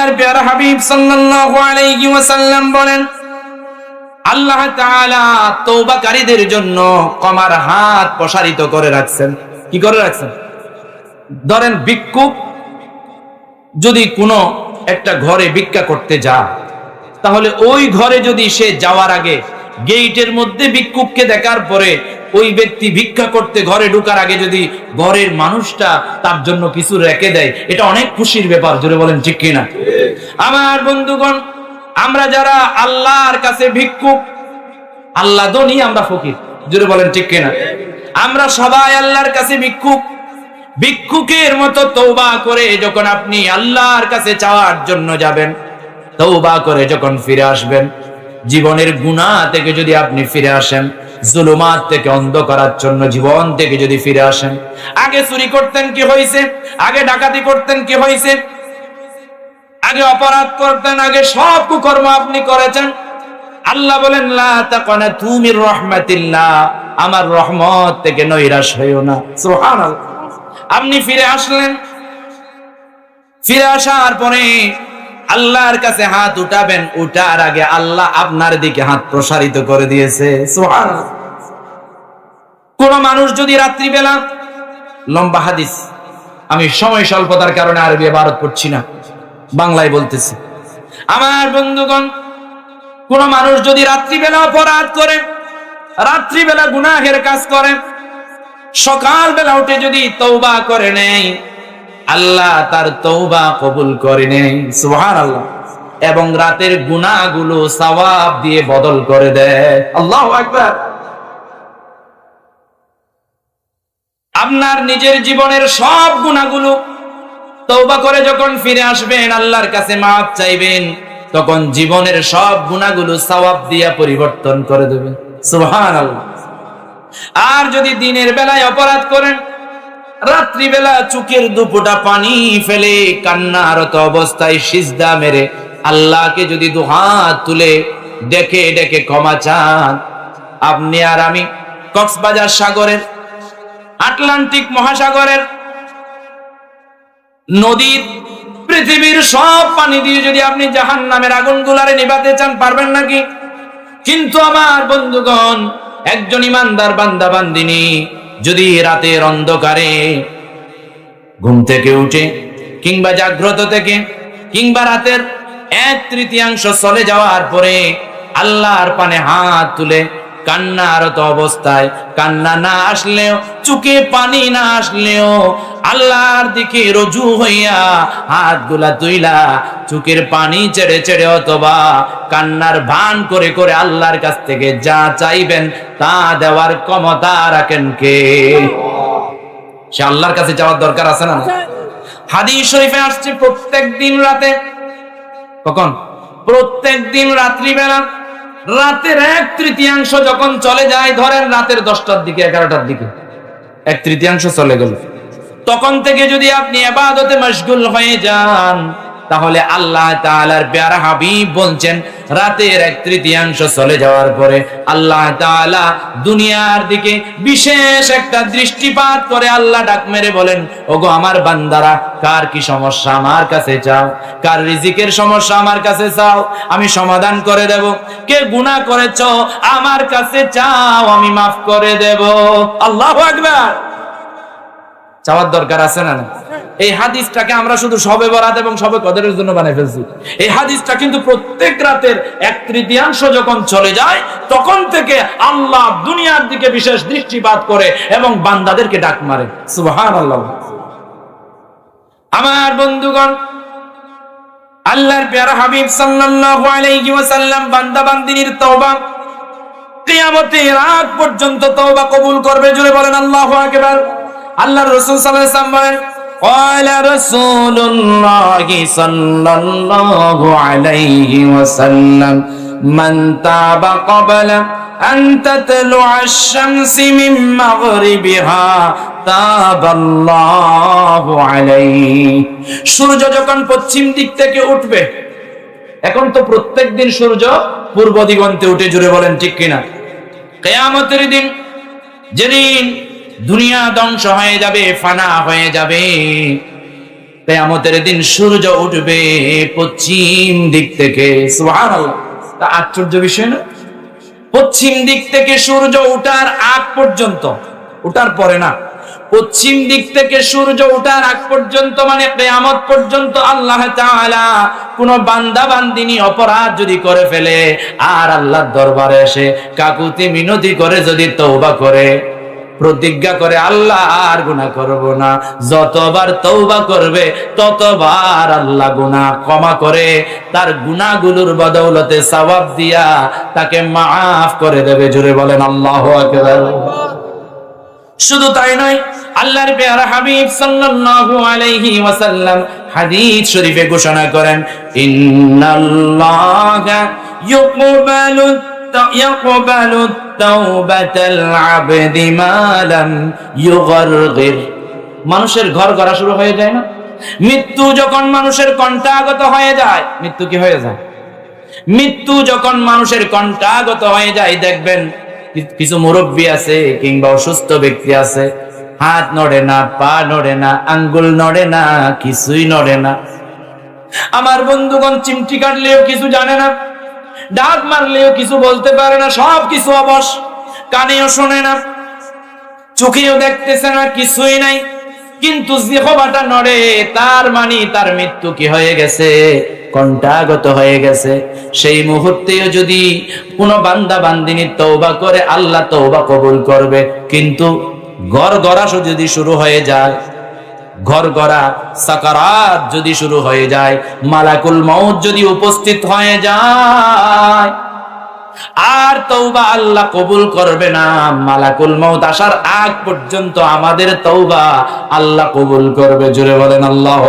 আল্লাহর পেয়ারা হাবিব সাল্লাল্লাহু আলাইহি ওয়াসাল্লাম বলেন, আল্লাহ তাআলা তওবাকারীদের জন্য কমার হাত প্রসারিত করে রাখছেন। কি করে রাখছেন? ধরেন ভিক্ষুক যদি কোনো একটা ঘরে ভিক্ষা করতে যায়, তাহলে ওই ঘরে যদি সে যাওয়ার আগে গেইটের মধ্যে ভিক্ষুককে দেখার পরে ওই ব্যক্তি ভিক্ষা করতে ঘরে ঢুকার আগে যদি ঘরের মানুষটা তার জন্য কিছু রেখে দেয়, এটা অনেক খুশির ব্যাপার, জোরে বলেন ঠিক কিনা? আমার বন্ধুগণ, আমরা যারা আল্লাহর কাছে ভিক্ষুক, আল্লাহ দনি আমরা ফকির, জোরে বলেন ঠিক কিনা? আমরা সবাই আল্লাহর কাছে ভিক্ষুক। ভিক্ষুকের মতো তৌবা করে যখন আপনি আল্লাহর কাছে চাওয়ার জন্য যাবেন তৌবা করে যখন ফিরে আসবেন জীবনের গুনাহ থেকে যদি আপনি ফিরে আসেন, জুলুমাত থেকে অন্ধ করার জন্য জীবন থেকে যদি ফিরে আসেন, আগে চুরি করতেন কি হয়েছে আগে ডাকাতি করতেন কি হয়েছে আগে অপরাধ করতেন, আগে সব কুকর্ম আপনি করেছেন। আল্লাহ বলেন তুমির রহমাতিল্লাহ। আমার রহমত থেকে নৈরাশ হইও না। সুবহানাল্লাহ। আপনি ফিরে আসলেন। ফিরে আসার পরে আল্লাহর কাছে হাত উঠাবেন, উঠার আগে আল্লাহ আপনার দিকে হাত প্রসারিত করে দিয়েছে। কোন মানুষ যদি রাত্রিবেলা, লম্বা হাদিস, আমি সময় স্বল্পতার কারণে আরবি ভারত পড়ছি না, বাংলায় বলতেছি। আমার বন্ধুগণ, কোন মানুষ যদি রাত্রিবেলা অপরাধ করে, রাত্রিবেলা গুনাহের কাজ করে, সকালবেলা উঠে যদি তৌবা করে নেয় আল্লাহ তার তৌবা কবুল করে নেয় সুহান আল্লাহ এবং রাতের গুনাহগুলো সওয়াব দিয়ে বদল করে দেয়। আল্লাহ একবার আপনার নিজের জীবনের সব গুণাগুলো তৌবা করে যখন ফিরে আসবেন, আল্লাহর কাছে মাপ চাইবেন, তখন জীবনের সব গুণাগুলো সওয়াব দিয়া পরিবর্তন করে দেবেন সুবহান আল্লাহ আর যদি দিনের বেলায় অপরাধ করেন রাত্রিবেলা চুকের দুপুটা পানি ফেলে কান্নারত অবস্থায় সিজদা মেরে আল্লাহকে যদি দুহাত তুলে ডেকে ডেকে ক্ষমা চান। আপনি আর আমি কক্সবাজার সাগরের, আটলান্টিক মহাসাগরের, নদীর, পৃথিবীর সব পানি দিয়ে যদি আপনি জাহান নামের আগুন গুলারে নিভাতে চান, পারবেন নাকি? কিন্তু আমার বন্ধুগণ, একজন ইমানদার বান্দা, বান্দিনী যদি রাতের অন্ধকারে ঘুম থেকে উঠে, কিংবা জাগ্রত থেকে, কিংবা রাতের এক তৃতীয়াংশ চলে যাওয়ার পরে আল্লাহর পানে হাত তুলে কান্নারত অবস্থায়। কান্না না আসলেও চুকে পানি না আসলেও আল্লাহর দিকে রজু হইয়া হাতগুলা তুইলা চুকের পানি ছেড়ে ছেড়ে অথবা কান্নার ভান করে করে আল্লাহর কাছ থেকে যা চাইবেন তা দেওয়ার ক্ষমতা রাখেন কে? সে আল্লাহর কাছে যাওয়ার দরকার আছে না হাদিস শরীফে আসছে প্রত্যেক দিন রাতে। কখন? প্রত্যেক দিন রাত্রিবেলা রাতের এক তৃতীয়াংশ যখন চলে যায়, ধরেন রাতের দশটার দিকে, এগারোটার দিকে, এক তৃতীয়াংশ চলে গেল। তখন থেকে যদি আপনি আবাদতে মশগুল হয়ে যান তাহলে আল্লাহ তাআলার প্যারা হাবিব বলছেন, রাতের এক তৃতীয়াংশ চলে যাওয়ার পরে আল্লাহ তাআলা দুনিয়ার দিকে বিশেষ একটা দৃষ্টিপাত করে আল্লাহ ডাক মেরে বলেন, ওগো আমার বান্দারা, কার কি সমস্যা আমার কাছে চাও? কার রিজিকের সমস্যা আমার কাছে চাও? আমি সমাধান করে দেব। কে গুনাহ করেছ? আমার কাছে চাও, আমি মাফ করে দেব। আল্লাহু আকবার। চাওয়ার দরকার আছে না না? এই হাদিসটাকে আমরা শুধু সবে বরাত এবং সবে কদরের জন্য বানিয়ে ফেলছি। এই হাদিসটা কিন্তু প্রত্যেক রাতের এক তৃতীয়াংশ যখন চলে যায়, তখন থেকে আল্লাহ দুনিয়ার দিকে বিশেষ দৃষ্টিপাত করে এবং বান্দাদেরকে ডাক মারে। সুবহান আল্লাহ আমার বন্ধুগণ, আল্লাহর প্যারা হাবিব সাল্লাল্লাহু আলাইহি ওয়াসাল্লাম বান্দা বান্দিনীর তওবা, কিয়ামতের আগ পর্যন্ত তওবা কবুল করবে জুড়ে বলেন আল্লাহু আকবার। আল্লাহর রাসূল সাল্লাল্লাহু আলাইহি ওয়াসাল্লাম বলেন قال رسول الله صلى الله عليه وسلم من تاب قبل أن تطلع الشمس من مغربها تاب الله عليه সূর্য যখন পশ্চিম দিক থেকে উঠবে এখন তো প্রত্যেক দিন সূর্য পূর্ব দিগন্তে উঠে জুড়ে বলেন ঠিক কিনা কেয়ামতের দিন যেদিন দুনিয়া ধ্বংস হয়ে যাবে, ফানা হয়ে যাবে। কেয়ামতের দিন সূর্য উঠবে পশ্চিম দিক থেকে। তা আশ্চর্য বিষয় না? পশ্চিম দিক থেকে সূর্য ওঠার আগ পর্যন্ত ওঠার পরে না, পশ্চিম দিক থেকে সূর্য ওঠার আগ পর্যন্ত মানে কেয়ামত পর্যন্ত আল্লাহ তাআলা কোন বান্দা বান্দিনী অপরাধ যদি করে ফেলে, আর আল্লাহর দরবারে এসে কাকুতি মিনতি করে যদি তওবা করে। প্রতিজ্ঞা করে, আল্লাহ আর গুনাহ করব না। যতবার তওবা করবে, ততবার আল্লাহ গুনাহ ক্ষমা করে। তার গুনাহগুলোর বদৌলতে সওয়াব দিয়া তাকে মাফ করে দেবে। জুড়ে বলেন, আল্লাহু শুধু তাই নয়, আল্লাহর পেয়ারা হাবিব সাল্লাল্লাহু আলাইহি ওয়াসাল্লাম হাদিস শরীফে ঘোষণা করেন, ইন্নাল্লাহা ইউকবালু ইয়াকবালু তাওবাতাল আবদি মা লাম ইউগরগির মানুষের ঘর গড়া শুরু হয়ে যায় না? মৃত্যু যখন মানুষের কণ্ঠাগত হয়ে যায়, মৃত্যু কি হয়ে যায়? মৃত্যু যখন মানুষের কণ্ঠাগত হয়ে যায়, দেখবেন কিছু মুরব্বী আছে কিংবা অসুস্থ ব্যক্তি আছে, হাত নড়ে না, পা নড়ে না, আঙ্গুল নড়ে না, কিছুই নড়ে না। আমার বন্ধুগণ চিমটি কাটলেও কিছু জানে না। ডাক মারলেও কিছু বলতে পারে না, সব কিছু অবশ। কানেও শোনে না, চোখেও দেখতেছে না, কিছুই নাই। কিন্তু জিহবাটা নড়ে, তার মানে তার মৃত্যু কি হয়ে গেছে? কণ্ঠাগত হয়ে গেছে? সেই মুহূর্তেও যদি কোনো বান্দা বান্দিনী তৌবা করে, আল্লাহ তৌবা কবুল করবে। কিন্তু গড় গড়াসও যদি শুরু হয়ে যায় ঘর গড়া সাকারাত যদি শুরু হয়ে যায়, মালাকুল মউত যদি উপস্থিত হয়ে যায়, আর তৌবা আল্লাহ কবুল করবে না। মালাকুল মউত আসার আগ পর্যন্ত আমাদের তৌবা আল্লাহ কবুল করবে। জুড়ে বলেন, আল্লাহ